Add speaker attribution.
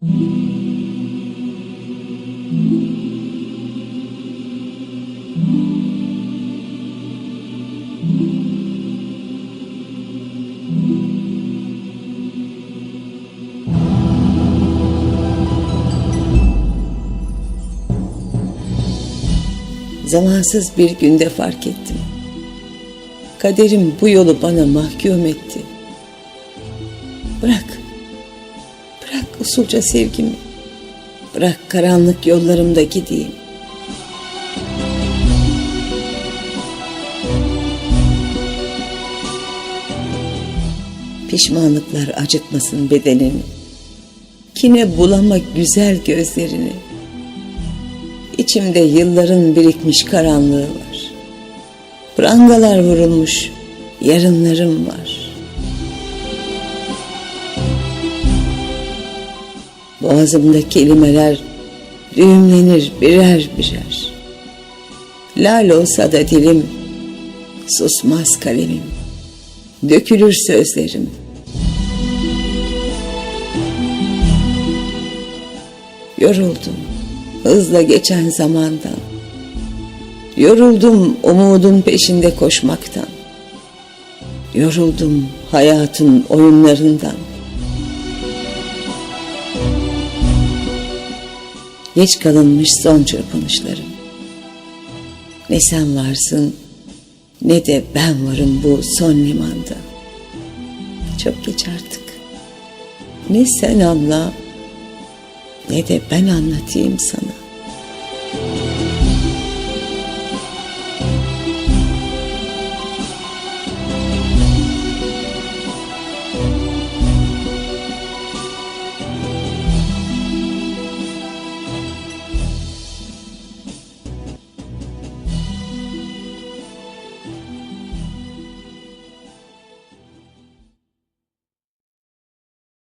Speaker 1: Zamansız bir günde fark ettim. Kaderim bu yolu bana mahkum etti. Bırak. Bırak usulca sevgimi. Bırak karanlık yollarımda gideyim. Pişmanlıklar acıtmasın bedenimi. Kine bulama güzel gözlerini. İçimde yılların birikmiş karanlığı var. Prangalar vurulmuş yarınlarım var. Boğazımda kelimeler düğümlenir birer birer. Lal olsa da dilim, susmaz kalemim. Dökülür sözlerim. Yoruldum hızla geçen zamandan. Yoruldum umudun peşinde koşmaktan. Yoruldum hayatın oyunlarından. Geç kalınmış son çırpınışlarım. Ne sen varsın ne de ben varım bu son limanda. Çok geç artık. Ne sen anla ne de ben anlatayım sana.